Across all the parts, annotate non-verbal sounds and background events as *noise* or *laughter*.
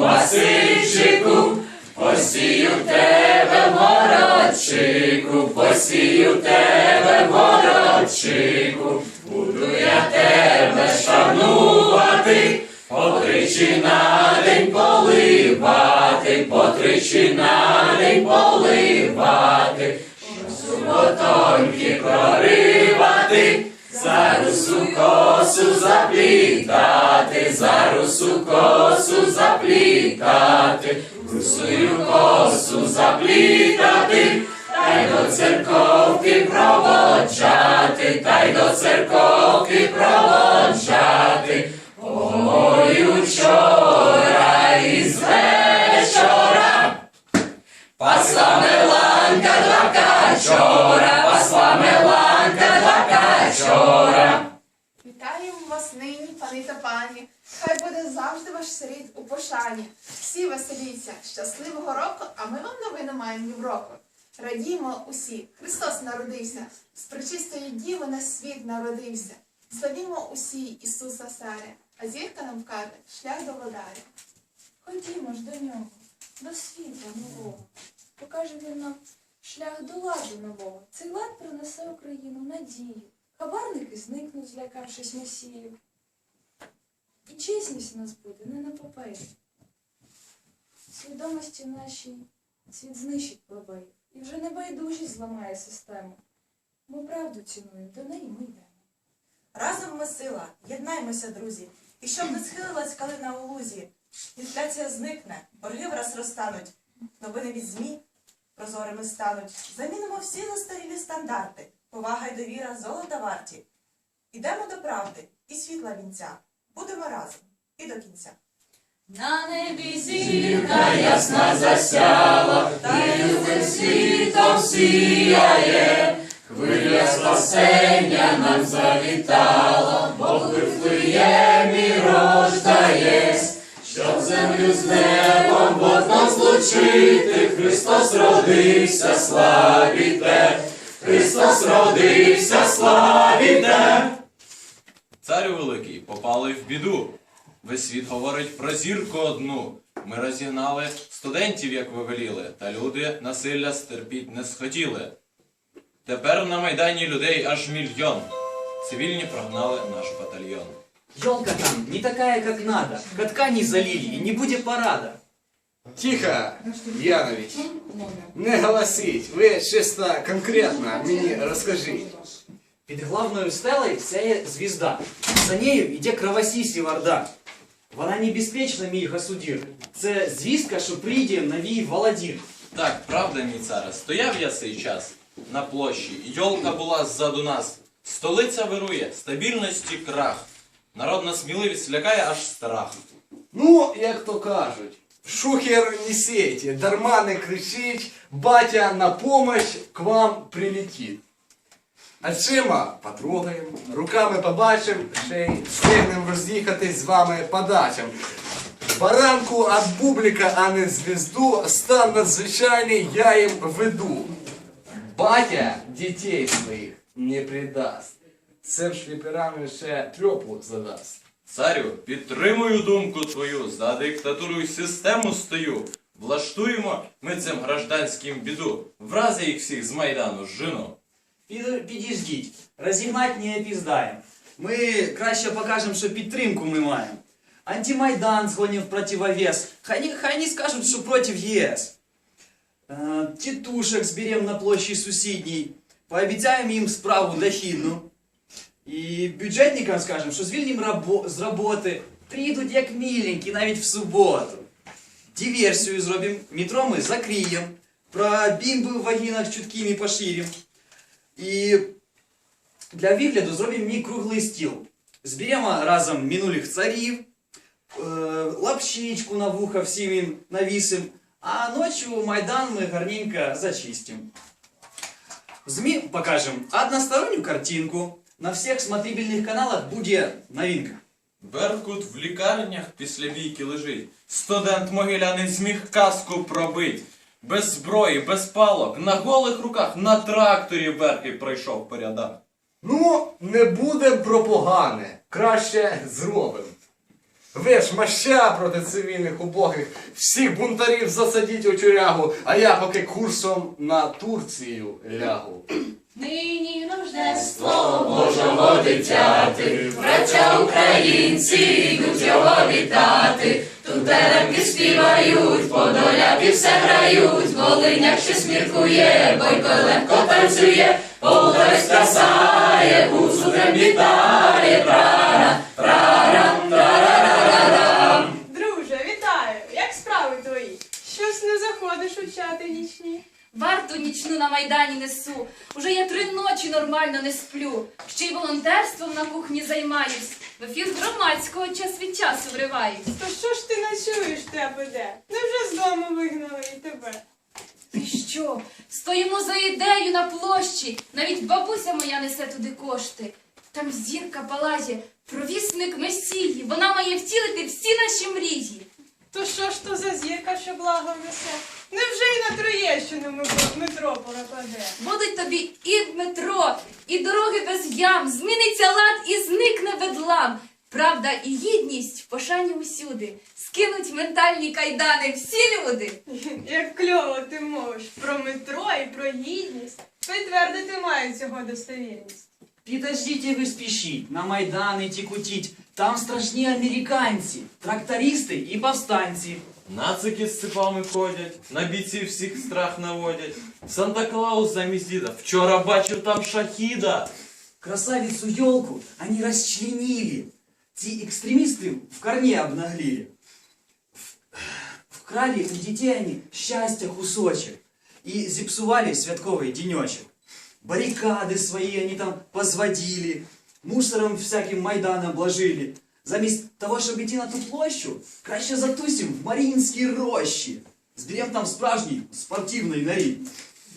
Васильчику, посію тебе городчику, посію тебе городчику, буду я тебе шанувати, потричі на день поливати, потричі на день поливати, заплітати, русую косу заплітати, та й до церковки проводжати, та й до церковки проводжати. Ой, учора із вечора Пасла меланка два качора, пасла меланка два качора. Вітаємо вас нині, пани та пані. Хай буде завжди ваш рід у пошані. Всі веселіться, щасливого року, а ми вам новини маємо Європу. Радімо усі, Христос народився, з пречистої діви на світ народився. Славімо усі Ісуса Царя, а зірка нам вкаже шлях до владаря. Ходімо ж до нього, до світла нового. Покаже він нам шлях до ладу нового. Цей лад принесе Україну надію. Хабарники зникнуть, злякавшись Месію. І чесність у нас буде не на папері. Свідомості нашій світ знищить плебеїв. І вже небайдужість зламає систему. Ми правду цінуємо, до неї ми йдемо. Разом ми сила, єднаймося, друзі, і щоб не схилилась калина у лузі. Інфляція зникне, борги враз розтануть, новини від ЗМІ прозорими стануть. Замінимо всі застарілі стандарти, повага й довіра золота варті. Ідемо до правди і світла вінця. Будемо разом і до кінця. На небі зірка ясна засяла, і любим світом сіяє, хвиля спасення нам завітала, Бог вифлеєм і рождає, щоб землю з небом водно злучити, Христос родився, славіте, Христос родився, славіте. Царю великий, попали в біду. Весь світ говорить про зірку одну. Ми розігнали студентів, як ви веліли, та люди насилля стерпіть не схотіли. Тепер на Майдані людей аж мільйон. Цивільні прогнали наш батальйон. Елка там не такая, как надо. Катка не залили, и не будет парада. Тихо, Янович. Не голосіть. Ви чисто конкретно мені розкажіть. Під главною стелою сяє звізда. За нею йде кровосісів орда. Вона небезпечна, мій госудір. Це звістка, що прийде новій Володір. Так, правда, мій царе, стояв я цей час на площі, йолка була ззаду нас. Столиця вирує, стабільності крах. Народна сміливість лякає аж страх. Ну, як то кажуть, шухер не сейте, дарма не кричіть, батя на помощь к вам прилетить. Очима потрогаємо, руками побачимо, ще й встигнемо роз'їхатись з вами по дачам. Баранку від бублика, а не звізду, стан надзвичайний я їм веду. Батя дітей своїх не придасть. Цим шліперами ще трьопу задасть. Царю, підтримую думку твою, за диктатуру й систему стою. Влаштуємо ми цим гражданським біду. Врази їх всіх з Майдану жену. Під- Підождіть, розігнать не опіздаємо. Ми краще покажемо, що підтримку ми маємо. Антимайдан згоним в противовес. Хай, не- хай не скажуть, що проти ЄС. Е, Тітушек зберем на площі сусідній. Пообіцяємо їм справу дохідну. І бюджетникам скажемо, що звільним рабо- з роботи. Приїдуть як міленькі навіть в суботу. Диверсію зробимо, метро ми закриємо. Про бімби в вагінах чуткими поширимо. І для вигляду зробимо мій круглий стіл. Зберемо разом минулих царів, е, лапшичку на вуха всім їм навісим, а ночі Майдан ми гарненько зачистимо. В ЗМІ покажемо односторонню картинку, На всіх смотрибельних каналах буде новинка. Беркут в лікарнях після бійки лежить. Студент могилянин зміг каску пробить. Без зброї, без палок, на голих руках, на тракторі Берки пройшов по рядах. Ну, не будем про погане, краще зробим. Ви ж маща проти цивільних убогих, всіх бунтарів засадіть у тюрягу, а я поки курсом на Турцію лягу. Нині рождество Божого дитяти, браття українці йдуть його вітати. Тут телепки співають, подоляки все грають, Волиняк ще сміркує, бойко легко танцює, красає, гусу трембітає, прара, прара, прара. Друже, вітаю! Як справи твої? Щось не заходиш у чати нічні? Варту нічну на майдані несу. Уже я три ночі нормально не сплю. Ще й волонтерством на кухні займаюсь. В ефір громадського час від часу вриваюсь. То що ж ти ночуєш тебе де? Невже з дому вигнали і тебе? Ти що? Стоїмо за ідею на площі. Навіть бабуся моя несе туди кошти. Там зірка палає, провісник месії. Вона має втілити всі наші мрії. То що ж то за зірка, що благо несе? Невже і на Троєщину метро- метро пропаде? Будуть тобі і метро, і дороги без ям. Зміниться лад і зникне бедлам. Правда і гідність в пошані усюди. Скинуть ментальні кайдани всі люди. Як кльово ти мовиш про метро і про гідність. Підтвердити маю цього достовірність. Підождіть ви спішіть, на Майдан іти кутіть. Там страшні американці, трактористи і повстанці. Нацики з ципами ходять, на бійців всіх страх наводять. Санта-Клаус замість діда. Вчора бачив там шахіда. Красавицу елку они расчленили. Ті экстремисты в корне обнаглели. В- Вкрали у детей они счастья кусочек и зіпсували святковый денечек. Баррикады свои они там позводили, мусором всяким Майдан обложили. Замість того, щоб іти на ту площу, краще затусим в Маріїнській рощі. Зберем там справжній спортивний нарід.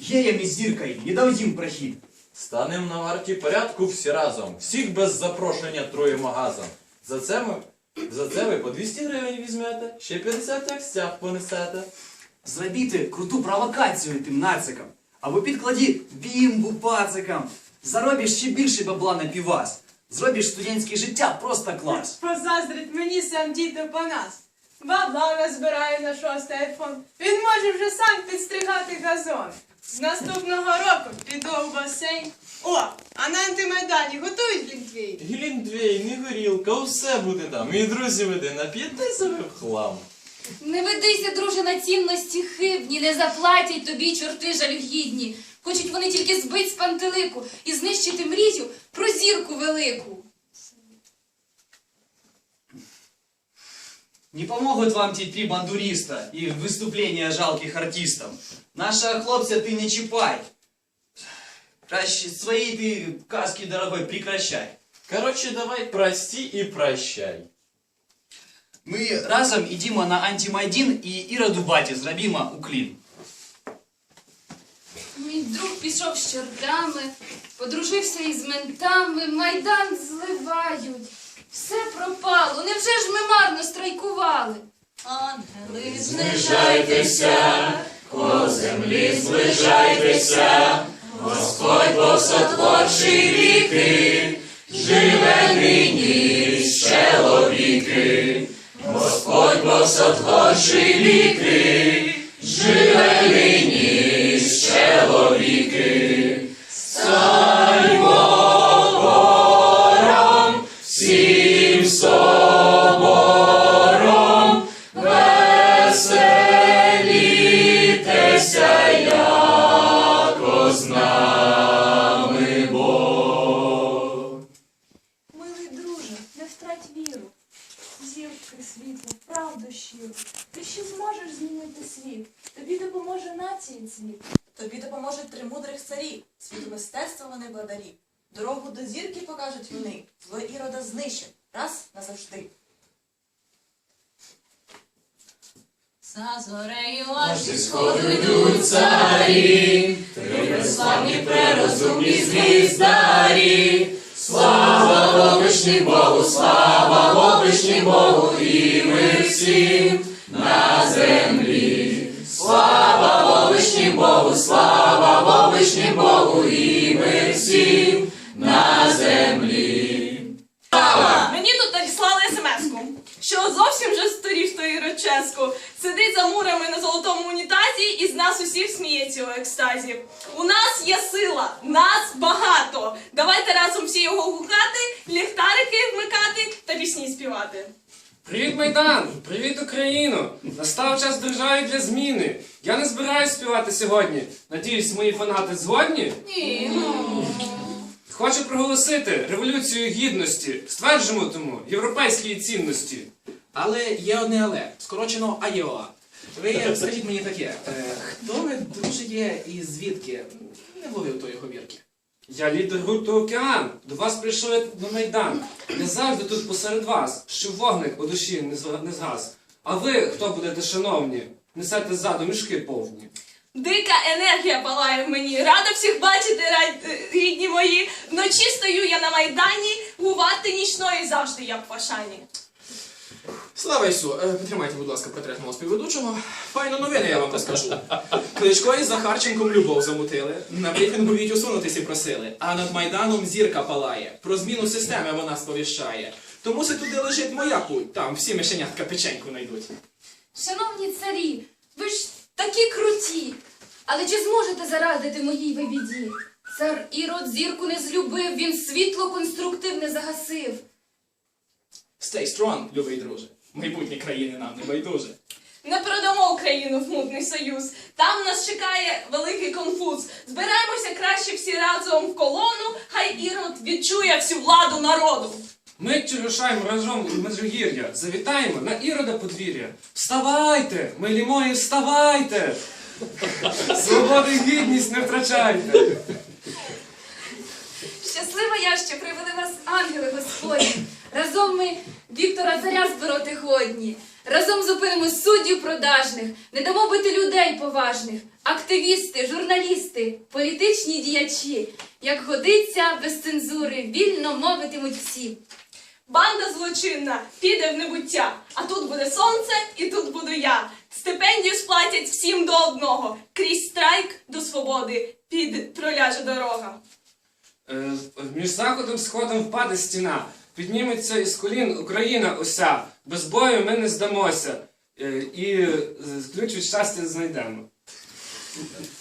Геям і зіркою не дадим прохід. Станем на варті порядку всі разом. Всіх без запрошення труємо газом. За це ми. За це ви по 200 гривень візьмете, ще 50 як стяг понесете. Зробити круту провокацію тим нацикам. Або підкладі бімбу пацикам. Заробиш ще більше бабла на півас. Зробиш студентське життя просто клас. Позаздрить мені сам діти по нас. Бабла назбирає на шостий айфон. Він може вже сам підстригати газон. З наступного року піду в басейн. О, а на антимайдані готують глінтвейн? Глінтвей, не горілка, усе буде там. І друзі веди, нап'єтеся ви в хлам. Не ведися, друже, на цінності хибні, не заплатять тобі чорти жалюгідні. Хочуть вони тільки збить з пантелику і знищити мрію про зірку велику. Не помогут вам ті три бандуриста и выступления жалких артистов. Наша хлопця ти не чіпай. Краще свої ти казки, дорогой, прекращай. Коротше, давай прости і прощай. Ми разом ідімо на антимайдін і Іроду баті зробімо уклін. Мій друг пішов з чортами, подружився із ментами, майдан зливають. Все пропало. Невже ж ми марно страйкували? Ангели, знижайтеся, по землі зближайтеся, Господь Бог сотворчий віки, живе нині з чоловіки, Господь Бог сотворчий віки, живе нині чоловіки, царі, три безславні прерозумні звіздарі, Слава вишні Богу, слава вишні Богу, і ми всім на землі. Слава вишні Богу, слава вишні Богу, і ми всім на землі. Мені тут надіслали смс-ку, що зовсім вже старів той Роческу. Сидить за мурами на золотому унітазі і з нас усіх сміється у екстазі. У нас є сила, нас багато. Давайте разом всі його гукати, ліхтарики вмикати та пісні співати. Привіт, Майдан! Привіт, Україно! Настав час державі для зміни. Я не збираюсь співати сьогодні. Надіюсь, мої фанати згодні? Ні. Хочу проголосити революцію гідності. Стверджуємо тому європейські цінності. Але є одне але, скорочено АЄОА. Ви скажіть мені таке, е, хто ви друже є і звідки? Не вловив тої говірки. Я лідер гурту Океан. До вас прийшов на Майдан. Я завжди тут посеред вас, щоб вогник у душі не зга- не згас. А ви, хто будете шановні, несете ззаду мішки повні. Дика енергія палає в мені. Рада всіх бачити, рад- рідні мої. Вночі стою я на майдані, гувати нічної завжди я в пашані. Слава Ісу, е, потримайте, будь ласка, портрет мого співведучого. Файно новини я вам розкажу. Кличко із Захарченком любов замутили. На брифінгу віть усунутися просили. А над Майданом зірка палає. Про зміну системи вона сповіщає. Тому си туди лежить моя путь. Там всі мишенятка печеньку знайдуть. Шановні царі, ви ж такі круті. Але чи зможете зарадити моїй ви біді? Цар Ірод зірку не злюбив, він світло конструктивне загасив. Stay strong, любий друже. Майбутнє країни нам не байдуже. Не продамо Україну в мутний союз. Там нас чекає великий конфуз. Збираємося краще всі разом в колону, хай Ірод відчує всю владу народу. Ми рушаємо разом у Межигір'я, завітаємо на Ірода подвір'я. Вставайте, милі мої, вставайте! Свободу і гідність не втрачайте! Щаслива я, що привели вас ангели Господні. Разом ми Віктора Царя збороти годні. Разом зупинимо суддів продажних, не дамо бити людей поважних. Активісти, журналісти, політичні діячі. Як годиться, без цензури, вільно мовитимуть всі. Банда злочинна піде в небуття. А тут буде сонце, і тут буду я. Стипендію сплатять всім до одного. Крізь страйк до свободи під проляже дорога. Е, Між заходом сходом впаде стіна. Підніметься із колін Україна уся. Без бою ми не здамося. Е, І е, ключ від щастя знайдемо.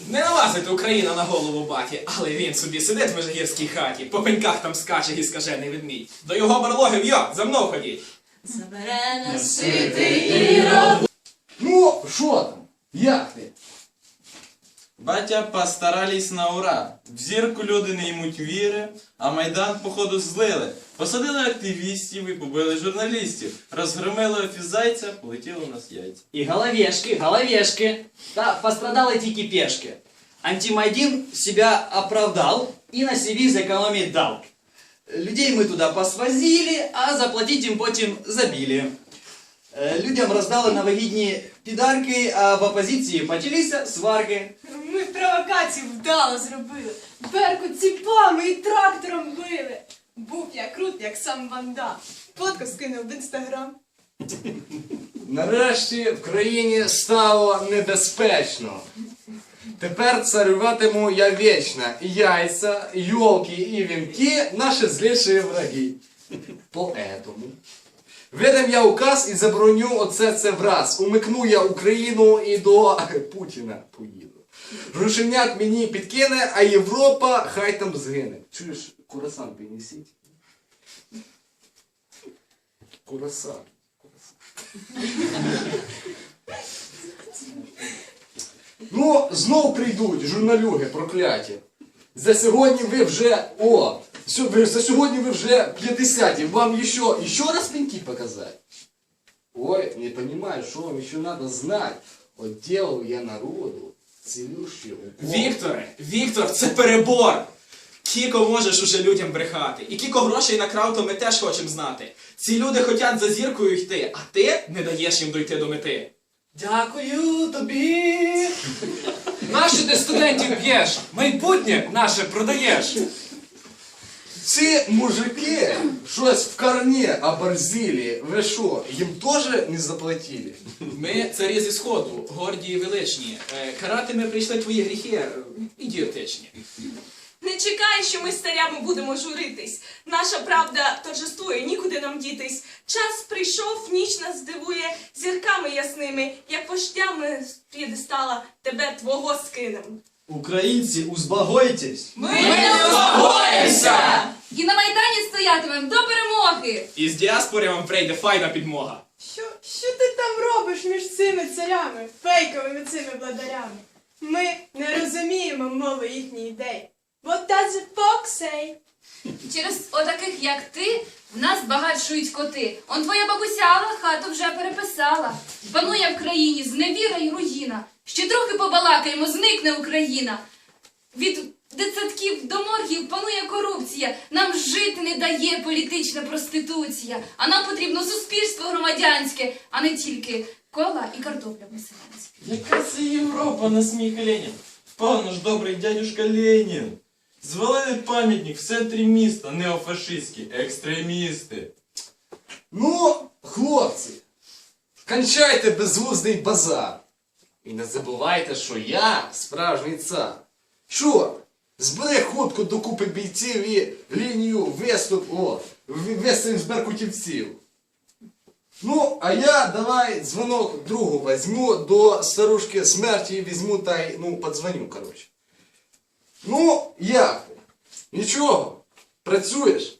Не налазить Україна на голову баті, але він собі сидить в межигірській хаті, по пеньках там скаче і скажений ведмідь. До його барлоги йо, за мною ходіть. Забере нас ситий ірод. Ну, що там? Як ти? Батя постарались на ура. В зірку люди не ймуть віри, а Майдан, походу, злили. Посадили активістів і побили журналістів. Розгромили офіс зайця, полетіли у нас яйця. І головешки, головешки. Та пострадали тільки пешки. Антимайдин себя оправдал и на CV зекономить дал. Людей мы туда посвозили, а заплатить им потім забили. Е, Людям роздали на вигідні підарки, а в опозиції почалися сварки. Ми провокацію вдало зробили. Беркут ціпами і трактором били. Був я крут, як сам банда. Фотку скинув в інстаграм. Нарешті в країні стало небезпечно. Тепер царюватиму я вічно. І яйця, йолки, і вінки наші зліші враги. Поэтому видам я указ і забороню оце це враз. Умикну я Україну і до *laughs* Путіна поїду. Рушенят мені підкине, а Європа хай там згине. Чуєш, курасан принесіть? Курасан. Ну, знов прийдуть журналюги прокляті. За сьогодні ви вже. О! За сьогодні ви вже 50 Вам еще, еще раз пеньки показать? Ой, не понимаю, что вам еще надо знать. Вот делал я народу целющий укол. Вікторе, Віктор, це перебор. Кіко можеш уже людям брехати. І кіко грошей накрав, то ми теж хочемо знати. Ці люди хочуть за зіркою йти, а ти не даєш їм дойти до мети. Дякую тобі. Нащо ти студентів б'єш? Майбутнє наше продаєш. ці мужики щось в корні оборзили. Ви що, їм теж не заплатили? Ми царі зі сходу, горді і величні. Е, Карати ми прийшли твої гріхи е, ідіотичні. Не чекай, що ми з царями будемо журитись. Наша правда торжествує, нікуди нам дітись. Час прийшов, ніч нас здивує зірками ясними, як вождями з п'єдестала тебе твого скинем. Українці, узбагойтесь! Ми не успокоїмося! І на Майдані стоятимем до перемоги! І з діаспори вам прийде файна підмога. Що, що ти там робиш між цими царями, фейковими цими владарями? Ми не розуміємо мови їхніх ідей. What does the fox say? Через отаких, як ти, в нас багатшують коти. Он твоя бабуся Алла хату вже переписала. Панує в країні зневіра й руїна. Ще трохи побалакаємо, зникне Україна. Від дитсадків до моргів панує корупція. Нам жити не дає політична проституція. А нам потрібно суспільство громадянське, а не тільки кола і картопля поселенська. Яка це Європа на сміх Ленін? Впав наш добрий дядюшка Ленін. Звалили пам'ятник в центрі міста, неофашистські екстремісти. Ну, хлопці, кончайте безглуздий базар. І не забувайте, що я справжній цар. Що? Збери хутко докупи бійців і лінію виступ, о, в- з беркутівців. Ну, а я давай дзвонок другу візьму до старушки смерті візьму та й ну, подзвоню, коротше. Ну, як ти? Нічого? Працюєш?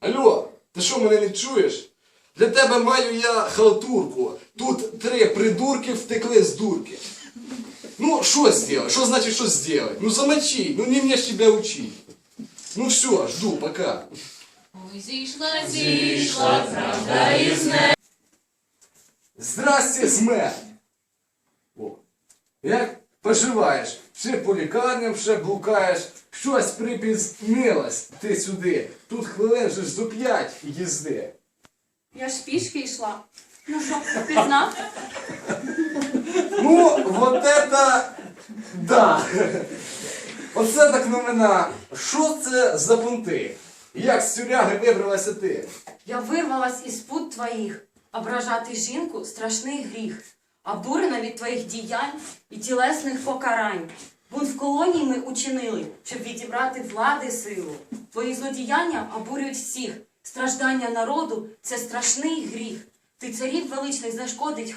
Алло, ти що мене не чуєш? Для тебе маю я халтурку. Тут три придурки втекли з дурки. Ну, що зробити? Що значить що зробити? Ну замочи, ну не мне ж тебя учить. Ну все, жду, пока. Ой, зійшла, зійшла, правда із неба. Здрасте, смерть! О. Як поживаєш? Ще по лікарням ще блукаєш, щось припізнилась ти сюди. Тут хвилин же зо п'ять їзди. Я ж пішки йшла. Ну що, пізнав? Ну, вот это да. Оце так новина. Що це за бунти? Як з тюряги вибралася ти? Я вирвалась із пут твоїх. Ображати жінку страшний гріх, обурена від твоїх діянь і тілесних покарань. Бунт в колонії ми учинили, щоб відібрати влади силу. Твої злодіяння обурюють всіх. Страждання народу це страшний гріх. Ти царів величних зашкодить